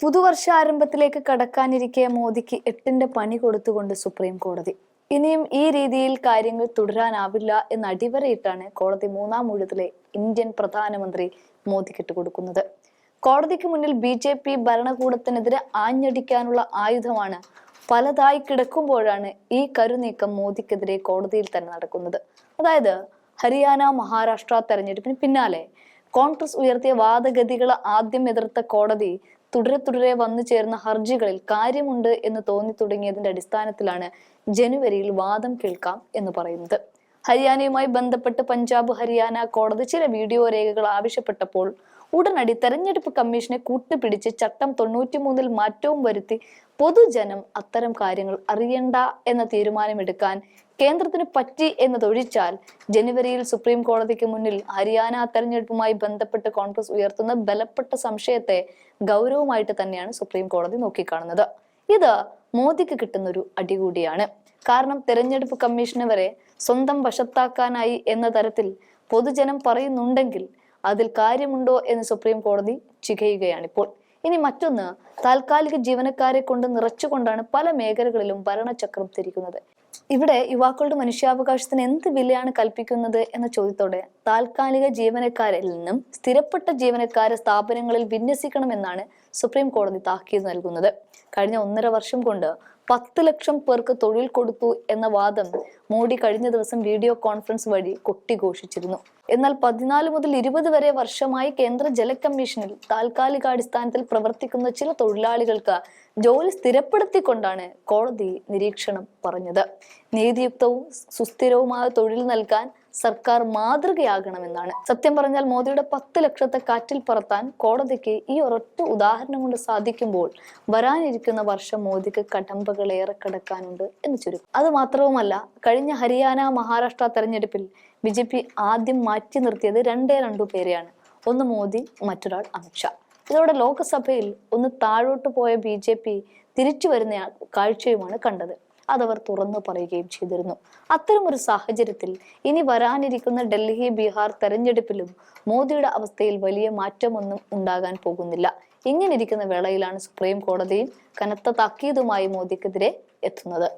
പുതുവർഷാരംഭത്തിലേക്ക് കടക്കാനിരിക്കെ മോദിക്ക് എട്ടിന്റെ പണി കൊടുത്തുകൊണ്ട് സുപ്രീം കോടതി. ഇനിയും ഈ രീതിയിൽ കാര്യങ്ങൾ തുടരാനാവില്ല എന്ന് അടിവരയിട്ടാണ് കോടതി മൂന്നാം ഊഴത്തിലെ ഇന്ത്യൻ പ്രധാനമന്ത്രി മോദിക്ക് ഇട്ടുകൊടുക്കുന്നത് കോടതിക്ക് മുന്നിൽ ബി ജെ പി ഭരണകൂടത്തിനെതിരെ ആഞ്ഞടിക്കാനുള്ള ആയുധമാണ് പലതായി കിടക്കുമ്പോഴാണ് ഈ കരുനീക്കം മോദിക്കെതിരെ കോടതിയിൽ തന്നെ നടക്കുന്നത്. അതായത് ഹരിയാന മഹാരാഷ്ട്ര തെരഞ്ഞെടുപ്പിന് പിന്നാലെ കോൺഗ്രസ് ഉയർത്തിയ വാദഗതികളെ ആദ്യം എതിർത്ത കോടതി തുടരെ തുടരെ വന്നു ചേർന്ന ഹർജികളിൽ കാര്യമുണ്ട് എന്ന് തോന്നി തുടങ്ങിയതിന്റെ അടിസ്ഥാനത്തിലാണ് ജനുവരിയിൽ വാദം കേൾക്കാം എന്ന് പറയുന്നത്. ഹരിയാനയുമായി ബന്ധപ്പെട്ട് പഞ്ചാബ് ഹരിയാന കോടതി ചില വീഡിയോ രേഖകൾ ആവശ്യപ്പെട്ടപ്പോൾ ഉടനടി തെരഞ്ഞെടുപ്പ് കമ്മീഷനെ കൂട്ടുപിടിച്ച് ചട്ടം തൊണ്ണൂറ്റിമൂന്നിൽ മാറ്റവും വരുത്തി പൊതുജനം അത്തരം കാര്യങ്ങൾ അറിയണ്ട എന്ന തീരുമാനമെടുക്കാൻ കേന്ദ്രത്തിന് പറ്റി എന്നതൊഴിച്ചാൽ ജനുവരിയിൽ സുപ്രീം കോടതിക്ക് മുന്നിൽ ഹരിയാന തെരഞ്ഞെടുപ്പുമായി ബന്ധപ്പെട്ട് കോൺഗ്രസ് ഉയർത്തുന്ന ബലപ്പെട്ട സംശയത്തെ ഗൗരവമായിട്ട് തന്നെയാണ് സുപ്രീം കോടതി നോക്കിക്കാണുന്നത്. ഇത് മോദിക്ക് കിട്ടുന്ന ഒരു അടി കൂടിയാണ് കാരണം തെരഞ്ഞെടുപ്പ് കമ്മീഷന് വരെ സ്വന്തം വശത്താക്കാനായി എന്ന തരത്തിൽ പൊതുജനം പറയുന്നുണ്ടെങ്കിൽ അതിൽ കാര്യമുണ്ടോ എന്ന് സുപ്രീം കോടതി ചികയുകയാണിപ്പോൾ ഇനി മറ്റൊന്ന് താൽക്കാലിക ജീവനക്കാരെ കൊണ്ട് നിറച്ചുകൊണ്ടാണ് പല മേഖലകളിലും ഭരണചക്രം തിരിക്കുന്നത്. ഇവിടെ യുവാക്കളുടെ മനുഷ്യാവകാശത്തിന് എന്ത് വിലയാണ് കൽപ്പിക്കുന്നത് എന്ന ചോദ്യത്തോടെ താൽക്കാലിക ജീവനക്കാരിൽ നിന്നും സ്ഥിരപ്പെട്ട ജീവനക്കാരെ സ്ഥാപനങ്ങളിൽ വിന്യസിക്കണമെന്നാണ് സുപ്രീം കോടതി താക്കീത് നൽകുന്നത്. കഴിഞ്ഞ ഒന്നര വർഷം കൊണ്ട് പത്ത് ലക്ഷം പേർക്ക് തൊഴിൽ കൊടുത്തു എന്ന വാദം മോഡി കഴിഞ്ഞ ദിവസം വീഡിയോ കോൺഫറൻസ് വഴി കൊട്ടിഘോഷിച്ചിരുന്നു. എന്നാൽ പതിനാല് മുതൽ ഇരുപത് വരെ വർഷമായി കേന്ദ്ര ജല കമ്മീഷനിൽ താൽക്കാലികാടിസ്ഥാനത്തിൽ പ്രവർത്തിക്കുന്ന ചില തൊഴിലാളികൾക്ക് ജോലി സ്ഥിരപ്പെടുത്തിക്കൊണ്ടാണ് കോടതി നിരീക്ഷണം പറഞ്ഞത്. നീതിയുക്തവും സുസ്ഥിരവുമായ തൊഴിൽ നൽകാൻ സർക്കാർ മാതൃകയാകണമെന്നാണ്. സത്യം പറഞ്ഞാൽ മോദിയുടെ പത്ത് ലക്ഷത്തെ കാറ്റിൽ പറത്താൻ കോടതിക്ക് ഈ ഒരൊറ്റ ഉദാഹരണം കൊണ്ട് സാധിക്കുമ്പോൾ വരാനിരിക്കുന്ന വർഷം മോദിക്ക് കടമ്പകൾ ഏറെ കിടക്കാനുണ്ട് എന്ന് ചുരുക്കം. അത് മാത്രവുമല്ല കഴിഞ്ഞ ഹരിയാന മഹാരാഷ്ട്ര തെരഞ്ഞെടുപ്പിൽ ബി ജെ പി ആദ്യം മാറ്റി നിർത്തിയത് രണ്ടേ രണ്ടു പേരെയാണ്. ഒന്ന് മോദി മറ്റൊരാൾ അമിത്ഷാ. ഇതോടെ ലോക്സഭയിൽ ഒന്ന് താഴോട്ട് പോയ ബി ജെ പി തിരിച്ചു വരുന്ന കാഴ്ചയുമാണ് കണ്ടത്. അതവർ തുറന്നു പറയുകയും ചെയ്തിരുന്നു. അത്തരമൊരു സാഹചര്യത്തിൽ ഇനി വരാനിരിക്കുന്ന ഡൽഹി ബീഹാർ തെരഞ്ഞെടുപ്പിലും മോദിയുടെ അവസ്ഥയിൽ വലിയ മാറ്റമൊന്നും ഉണ്ടാകാൻ പോകുന്നില്ല. ഇങ്ങനെ ഇരിക്കുന്ന വേളയിലാണ് സുപ്രീം കോടതിയും കനത്ത താക്കീതുമായി മോദിക്കെതിരെ എത്തുന്നത്.